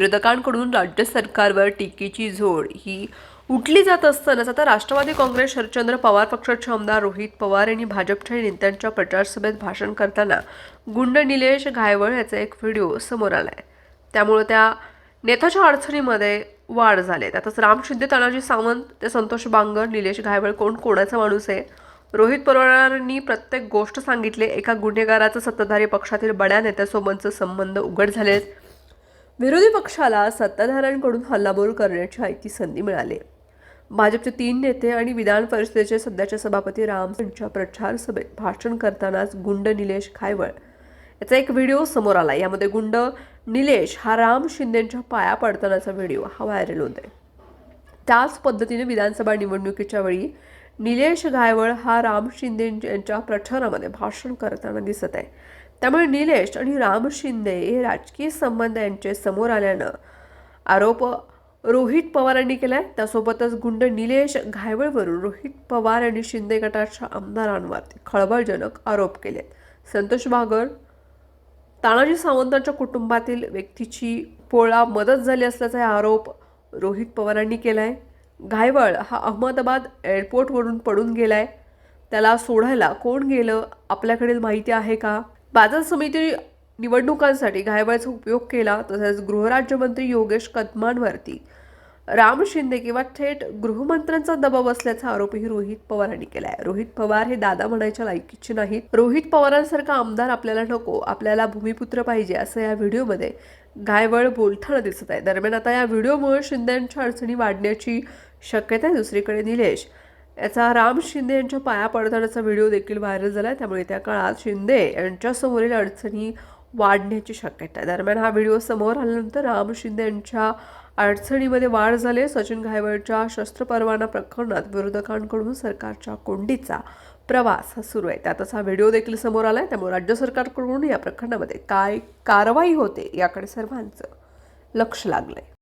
विरोधकांकडून राज्य सरकारवर टीकेची झोड. ही उठली जात असतानाच आता राष्ट्रवादी काँग्रेस शरदचंद्र पवार पक्षाचे आमदार रोहित पवार यांनी भाजपच्या नेत्यांच्या प्रचारसभेत भाषण करताना गुंड निलेश घायवळ याचा एक व्हिडिओ समोर आलाय. त्यामुळे त्या नेत्याच्या अडचणीमध्ये वाढ झाली त्यातच राम शिंदे तानाजी सावंत ते संतोष बांगर निलेश घायवळ कोण? कोणाचा माणूस आहे? रोहित पवारांनी प्रत्येक गोष्ट सांगितली. एका गुन्हेगाराचं सत्ताधारी पक्षातील बड्या नेत्यासोबतचं संबंध उघड झालेत. विरोधी पक्षाला सत्ताधाऱ्यांकडून हल्लाबोल करण्याची ऐकी संधी मिळाली. भाजपचे तीन नेते आणि विधान परिषदेचे सध्याचे सभापती राम यांच्या प्रचार सभेत भाषण करतानाच गुंड निलेश खायवळ याचा एक व्हिडिओ समोर आला. यामध्ये गुंड निलेश हा राम शिंदेच्या पाया पडतानाचा व्हिडिओ हा व्हायरल होत आहे त्याच पद्धतीने विधानसभा निवडणुकीच्या वेळी निलेश घायवळ हा राम शिंदे यांच्या प्रचारामध्ये भाषण करताना दिसत आहे. त्यामुळे निलेश आणि राम शिंदे हे राजकीय संबंध यांचे समोर आल्यानं आरोप रोहित पवारांनी केला आहे त्यासोबतच गुंड निलेश घायवळवरून रोहित पवार आणि शिंदे गटाच्या आमदारांवर खळबळजनक आरोप केलेत संतोष बागर तानाजी सावंतांच्या कुटुंबातील व्यक्तीची पोळा मदत झाली असल्याचा आरोप रोहित पवारांनी केला आहे घायवळ हा अहमदाबाद एअरपोर्टवरून पडून गेलाय. त्याला सोडायला कोण गेलं आपल्याकडील माहिती आहे का? बाजार समिती निवडणुकांसाठी घायवळचा उपयोग केला तसेच गृहराज्यमंत्री योगेश कदमांवरती. राम शिंदे किंवा थेट गृहमंत्र्यांचा दबाव असल्याचा आरोपही रोहित पवारांनी केलाय. रोहित पवार हे दादा म्हणायच्या लायकीचे नाहीत. रोहित पवारांसारखा आमदार आपल्याला नको आपल्याला भूमिपुत्र पाहिजे असं या व्हिडिओमध्ये गायवळ बोलताना दिसत आहे. दरम्यान आता या व्हिडिओमुळे शिंदेच्या अडचणी वाढण्याची शक्यता आहे दुसरीकडे निलेश. याचा राम शिंदे यांच्या पाया पडतानाचा व्हिडिओ देखील व्हायरल झाला त्यामुळे त्या काळात शिंदे यांच्यासमोरील अडचणी वाढण्याची शक्यता आहे. दरम्यान हा व्हिडिओ समोर आल्यानंतर राम शिंदे यांच्या अडचणीमध्ये वाढ झाली सचिन घायवळच्या शस्त्रपरवाना प्रकरणात विरोधकांकडून सरकारच्या कोंडीचा प्रवास हा सुरू आहे. त्यातच हा व्हिडिओ देखील समोर आला आहे त्यामुळे राज्य सरकारकडून या प्रकरणामध्ये काय कारवाई होते याकडे सर्वांचं लक्ष लागलं आहे